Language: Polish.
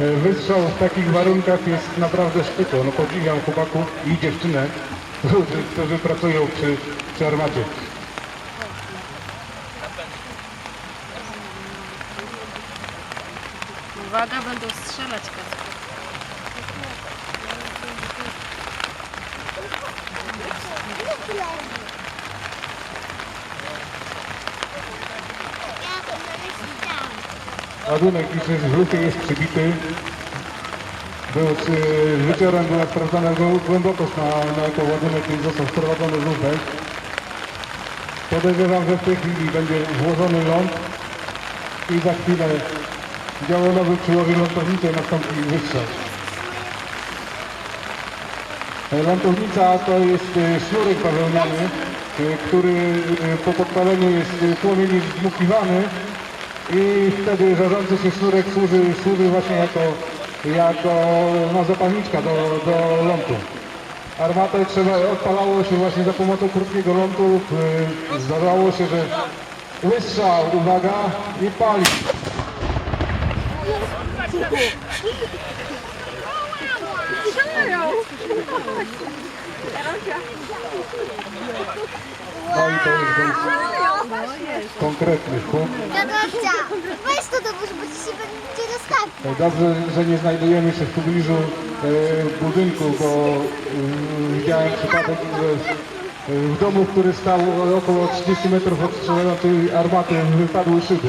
E, Wystrzał w takich warunkach jest naprawdę szczytą. No podziwiam chłopaków i dziewczynę, którzy, pracują przy, przy armacie. Uwaga, będą strzelać. Ładunek liczy z grupy jest przybity. Był z y, wyciorem była sprawdzana głę- głębokość na, na jako ładunek i został wprowadzony lufę. Podejrzewam, że w tej chwili będzie włożony ląd i za chwilę działonowy przyłoży lądownicę i nastąpi wystrzał. Lądownica to jest e, sznurek bawełniany, e, który e, po podpaleniu jest płomiennie zdmuchiwany i wtedy żarzący się sznurek służy, służy właśnie jako, jako no, zapalniczka do, do lądu. Armatę trzeba, odpalało się właśnie za pomocą krótkiego lądu e, zdarzało się, że wystrzał, uwaga, i pali. No i to konkretny huk. Tatocia, weź to do wóz, bo się będzie dostawić. Dobrze, że nie znajdujemy się w pobliżu e, budynku, bo e, widziałem przypadek, że e, w domu, który stał około 30 metrów od strzelającej armaty wypadły szyby.